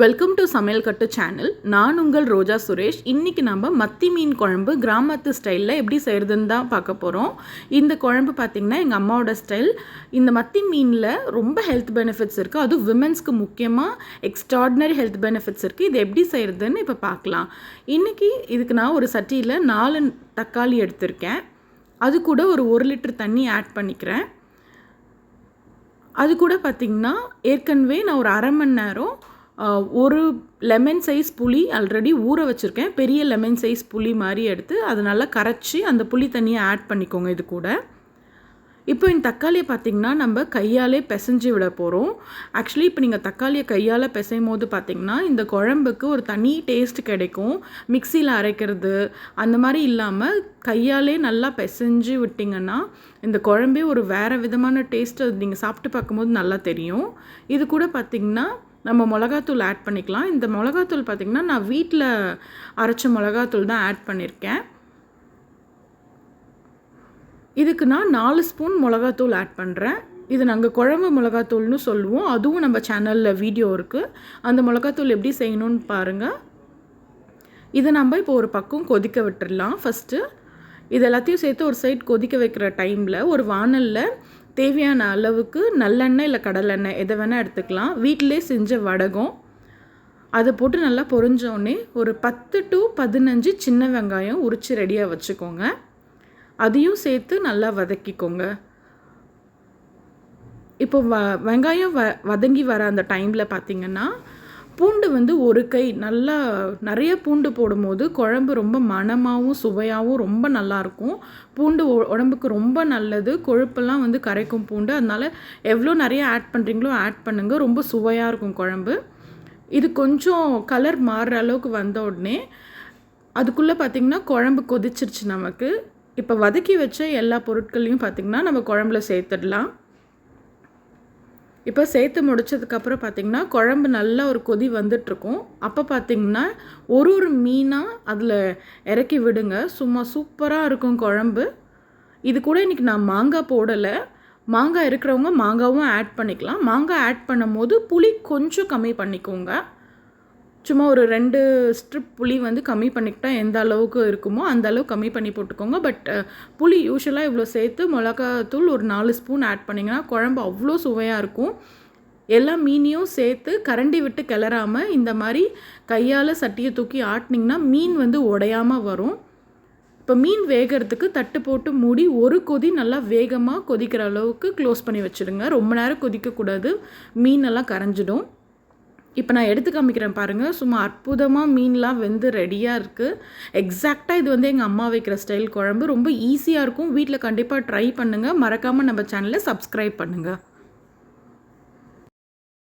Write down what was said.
Welcome to சமையல் கட்டு channel நான் உங்கள் ரோஜா சுரேஷ். இன்றைக்கி நம்ம மத்தி மீன் குழம்பு கிராமத்து ஸ்டைலில் எப்படி செய்கிறதுன்னு தான் பார்க்க போகிறோம் இந்த குழம்பு பார்த்திங்கன்னா எங்கள் அம்மாவோட ஸ்டைல் இந்த மத்தி மீனில் ரொம்ப ஹெல்த் பெனிஃபிட்ஸ் இருக்குது அதுவும் விமென்ஸ்க்கு முக்கியமாக எக்ஸ்ட்ராடினரி ஹெல்த் பெனிஃபிட்ஸ் இருக்குது இது எப்படி செய்கிறதுன்னு இப்போ பார்க்கலாம். இன்றைக்கி இதுக்கு நான் ஒரு சட்டியில் நாலு தக்காளி எடுத்திருக்கேன். அது கூட ஒரு ஒரு லிட்டர் தண்ணி ஆட் பண்ணிக்கிறேன். அது கூட பார்த்திங்கன்னா ஏற்கனவே நான் ஒரு அரை மணி நேரம் ஒரு லெமன் சைஸ் புளி ஆல்ரெடி ஊற வச்சுருக்கேன். பெரிய லெமன் சைஸ் புளி மாதிரி எடுத்து அதை நல்லா கரைச்சி அந்த புளி தண்ணியை ஆட் பண்ணிக்கோங்க இது கூட. இப்போ இந்த தக்காளியை பார்த்திங்கன்னா நம்ம கையாலே பிசைஞ்சு விட போகிறோம் ஆக்சுவலி இப்போ நீங்கள் தக்காளியை கையால் பிசையும் போது பார்த்திங்கன்னா இந்த குழம்புக்கு ஒரு தனி டேஸ்ட் கிடைக்கும். மிக்சியில் அரைக்கிறது அந்த மாதிரி இல்லாமல் கையாலே நல்லா பிசைஞ்சு விட்டிங்கன்னா இந்த குழம்பே ஒரு வேறு விதமான டேஸ்ட் நீங்கள் சாப்பிட்டு பார்க்கும்போது நல்லா தெரியும். இது கூட பார்த்திங்கன்னா நம்ம மிளகாத்தூள் ஆட் பண்ணிக்கலாம். இந்த மிளகாத்தூள் பார்த்திங்கன்னா நான் வீட்டில் அரைச்ச மிளகாத்தூள் தான் ஆட் பண்ணியிருக்கேன் இதுக்கு நான் நாலு ஸ்பூன் மிளகாத்தூள் ஆட் பண்ணுறேன் இது நாங்கள் குழம்பு மிளகாத்தூள்னு சொல்லுவோம். அதுவும் நம்ம சேனலில் வீடியோ இருக்குது அந்த மிளகாத்தூள் எப்படி செய்யணும்னு பாருங்கள் இதை நம்ம இப்போ ஒரு பக்கம் கொதிக்க விட்டுடலாம் ஃபஸ்ட்டு இது எல்லாத்தையும் சேர்த்து ஒரு சைட் கொதிக்க வைக்கிற டைமில் ஒரு வானலில் தேவையான அளவுக்கு நல்லெண்ணெய் இல்லை கடலெண்ணெய் எதை வேணால் எடுத்துக்கலாம். வீட்டிலே செஞ்ச வடகம். அதை போட்டு நல்லா பொறிஞ்சோடனே ஒரு பத்து டு பதினஞ்சு சின்ன வெங்காயம் உரித்து ரெடியாக வச்சுக்கோங்க. அதையும் சேர்த்து நல்லா வதக்கிக்கோங்க. இப்போ வ வெங்காயம் வ வதங்கி வர அந்த டைமில் பார்த்தீங்கன்னா பூண்டு வந்து ஒரு கை நல்லா நிறைய பூண்டு போடும்போது குழம்பு ரொம்ப மணமாகவும் சுவையாகவும் ரொம்ப நல்லாயிருக்கும். பூண்டு உடம்புக்கு ரொம்ப நல்லது. கொழுப்பெல்லாம் வந்து கரைக்கும் பூண்டு. அதனால் எவ்வளோ நிறைய ஆட் பண்ணுறீங்களோ ஆட் பண்ணுங்கள் ரொம்ப சுவையாக இருக்கும் குழம்பு. இது கொஞ்சம் கலர் மாறுற அளவுக்கு வந்த உடனே அதுக்குள்ளே பார்த்திங்கன்னா குழம்பு கொதிச்சிருச்சு நமக்கு. இப்போ வதக்கி வச்ச எல்லா பொருட்களையும் பார்த்திங்கன்னா நம்ம குழம்புல சேர்த்துடலாம். இப்போ சேர்த்து முடிச்சதுக்கப்புறம் பார்த்திங்கன்னா குழம்பு நல்லா ஒரு கொதி வந்துட்டுருக்கும். அப்போ பார்த்திங்கன்னா ஒரு ஒரு மீனாக அதில் இறக்கி விடுங்க. சும்மா சூப்பராக இருக்கும் குழம்பு. இது கூட இன்றைக்கி நான் மாங்காய் போடலை. மாங்காய் இருக்கிறவங்க மாங்காவும் ஆட் பண்ணிக்கலாம். மாங்காய் ஆட் பண்ணும்போது புளி கொஞ்சம் கம்மி பண்ணிக்கோங்க. சும்மா ஒரு ரெண்டு ஸ்ட்ரிப் புளி வந்து கம்மி பண்ணிக்கிட்டால் எந்த அளவுக்கு இருக்குமோ அந்த அளவு கம்மி பண்ணி போட்டுக்கோங்க. பட் புளி யூஸ்வலாக இவ்வளோ சேர்த்து மிளகாத்தூள் ஒரு நாலு ஸ்பூன் ஆட் பண்ணிங்கன்னா குழம்பு அவ்வளோ சுவையாக இருக்கும். எல்லா மீனையும் சேர்த்து கரண்டி விட்டு கிளறாமல் இந்த மாதிரி கையால் சட்டியை தூக்கி ஆட்டினீங்கன்னா மீன் வந்து உடையாமல் வரும். இப்போ மீன் வேகிறதுக்கு தட்டு போட்டு மூடி ஒரு கொதி நல்லா வேகமாக கொதிக்கிற அளவுக்கு க்ளோஸ் பண்ணி வச்சுடுங்க. ரொம்ப நேரம் கொதிக்கக்கூடாது. மீனெல்லாம் கரைஞ்சிடும். இப்போ நான் எடுத்து காமிக்கிறேன் பாருங்கள் சும்மா அற்புதமாக மீன்லாம் வெந்து ரெடியாக இருக்குது எக்ஸாக்டாக இது வந்து எங்கள் அம்மா வைக்கிற ஸ்டைல் குழம்பு. ரொம்ப ஈஸியாக இருக்கும். வீட்டில் கண்டிப்பாக ட்ரை பண்ணுங்கள் மறக்காமல் நம்ம சேனலை சப்ஸ்கிரைப் பண்ணுங்கள்